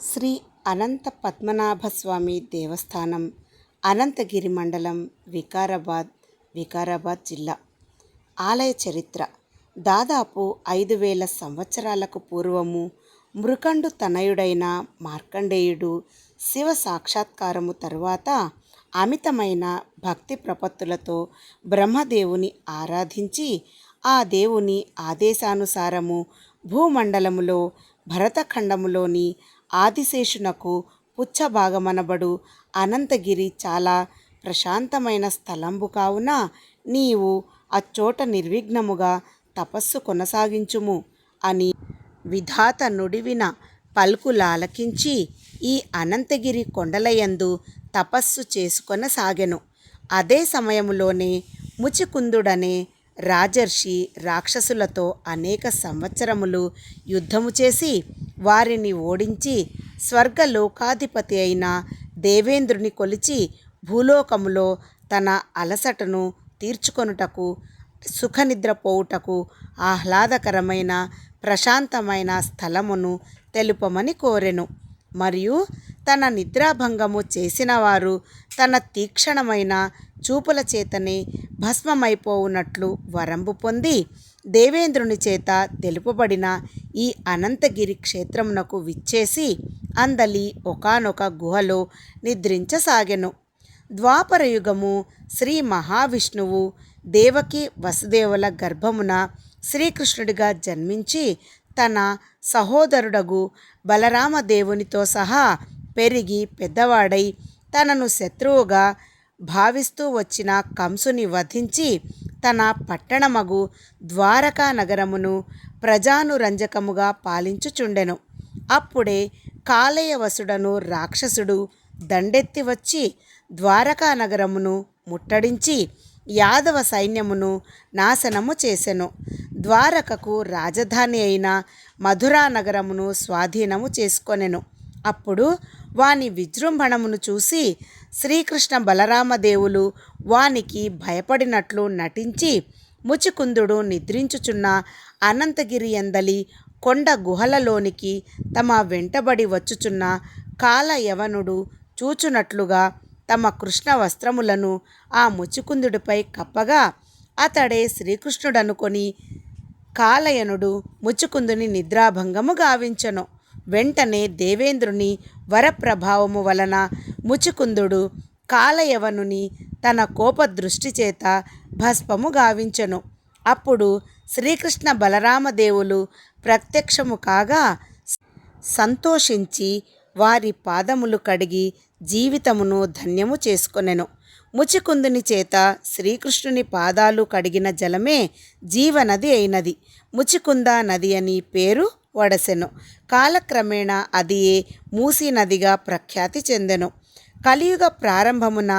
శ్రీ అనంత పద్మనాభస్వామి దేవస్థానం అనంతగిరి మండలం వికారాబాద్ వికారాబాద్ జిల్లా. ఆలయ చరిత్ర. దాదాపు ఐదు వేల సంవత్సరాలకు పూర్వము మృకండు తనయుడైన మార్కండేయుడు శివ సాక్షాత్కారము తరువాత అమితమైన భక్తి ప్రపత్తులతో బ్రహ్మదేవుని ఆరాధించి ఆ దేవుని ఆదేశానుసారము భూమండలములో భరతఖండములోని ఆదిశేషునకు పుచ్చభాగమనబడు. అనంతగిరి చాలా ప్రశాంతమైన స్థలంబు కావున నీవు అచ్చోట నిర్విఘ్నముగా తపస్సు కొనసాగించుము అని విధాత నుడివిన పలుకులాలకించి ఈ అనంతగిరి కొండలయందు తపస్సు చేసుకొనసాగెను. అదే సమయములోనే ముచికుందుడనే రాజర్షి రాక్షసులతో అనేక సంవత్సరములు యుద్ధము చేసి వారిని ఓడించి స్వర్గలోకాధిపతి అయిన దేవేంద్రుని కొలిచి భూలోకములో తన అలసటను తీర్చుకొనుటకు సుఖనిద్రపోవుటకు ఆహ్లాదకరమైన ప్రశాంతమైన స్థలమును తెలుపమని కోరెను. మరియు తన నిద్రాభంగము చేసిన వారు తన తీక్షణమైన చూపుల చేతనే భస్మమైపోవునట్లు వరంబు పొంది దేవేంద్రుని చేత తెలుపబడిన ఈ అనంతగిరి క్షేత్రమునకు విచ్చేసి అందలి ఒకానొక గుహలో నిద్రించసాగెను. ద్వాపరయుగము శ్రీ మహావిష్ణువు దేవకి వసుదేవుల గర్భమున శ్రీకృష్ణుడిగా జన్మించి తన సహోదరుడగు బలరామదేవునితో సహా పెరిగి పెద్దవాడై తనను శత్రువుగా భావిస్తూ వచ్చిన కంసుని వధించి తన పట్టణమగు ద్వారకా నగరమును ప్రజానురంజకముగా పాలించుచుండెను. అప్పుడే కాలేయవసుడను రాక్షసుడు దండెత్తి వచ్చి ద్వారకా నగరమును ముట్టడించి యాదవ సైన్యమును నాశనము చేసెను. ద్వారకకు రాజధాని అయిన మధురా నగరమును స్వాధీనము చేసుకొనెను. అప్పుడు వాని విజృంభణమును చూసి శ్రీకృష్ణ బలరామదేవులు వానికి భయపడినట్లు నటించి ముచికుందుడు నిద్రించుచున్న అనంతగిరి ఎందలి కొండ గుహలలోనికి తమ వెంటబడి వచ్చుచున్న కాలయవనుడు చూచునట్లుగా తమ కృష్ణ వస్త్రములను ఆ ముచికుందుడిపై కప్పగా అతడే శ్రీకృష్ణుడనుకొని కాలయనుడు ముచుకుందుని నిద్రాభంగము గావించెను. వెంటనే దేవేంద్రుని వరప్రభావము వలన ముచుకుందుడు కాలయవనుని తన కోపదృష్టి చేత భస్మము గావించెను. అప్పుడు శ్రీకృష్ణ బలరామదేవులు ప్రత్యక్షము కాగా సంతోషించి వారి పాదములు కడిగి జీవితమును ధన్యము చేసుకొనెను. ముచికుందుని చేత శ్రీకృష్ణుని పాదాలు కడిగిన జలమే జీవనది అయినది. ముచికుంద నది అని పేరు వడసెను. కాలక్రమేణా అదియే మూసీ నదిగా ప్రఖ్యాతి చెందెను. కలియుగ ప్రారంభమున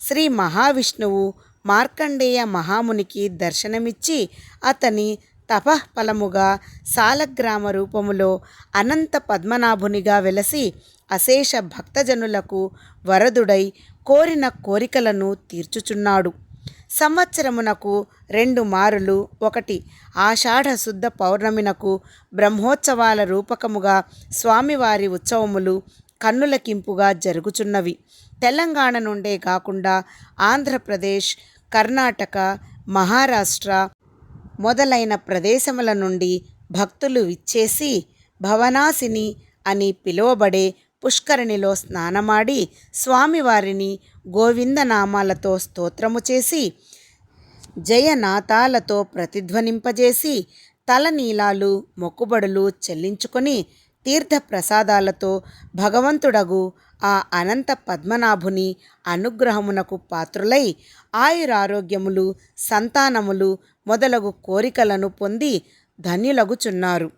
శ్రీ మహావిష్ణువు మార్కండేయ మహామునికి దర్శనమిచ్చి అతని తపఃఫలముగా సాలగ్రామ రూపములో అనంత పద్మనాభునిగా వెలసి అశేష భక్తజనులకు వరదుడై కోరిన కోరికలను తీర్చుచున్నాడు. సంవత్సరమునకు రెండు మారులు. ఒకటి ఆషాఢ శుద్ధ పౌర్ణమినకు బ్రహ్మోత్సవాల రూపకముగా స్వామివారి ఉత్సవములు కన్నులకింపుగా జరుగుచున్నవి. తెలంగాణ నుండే కాకుండా ఆంధ్రప్రదేశ్ కర్ణాటక మహారాష్ట్ర మొదలైన ప్రదేశముల నుండి భక్తులు విచ్చేసి భవనాసిని అని పిలువబడే పుష్కరిణిలో స్నానమాడి స్వామివారిని గోవిందనామాలతో స్తోత్రము చేసి జయనాథాలతో ప్రతిధ్వనింపజేసి తలనీలాలు మొక్కుబడులు చెల్లించుకొని తీర్థ ప్రసాదాలతో భగవంతుడగు ఆ అనంత పద్మనాభుని అనుగ్రహమునకు పాత్రులై ఆయురారోగ్యములు సంతానములు మొదలగు కోరికలను పొంది ధన్యులగుచున్నారు.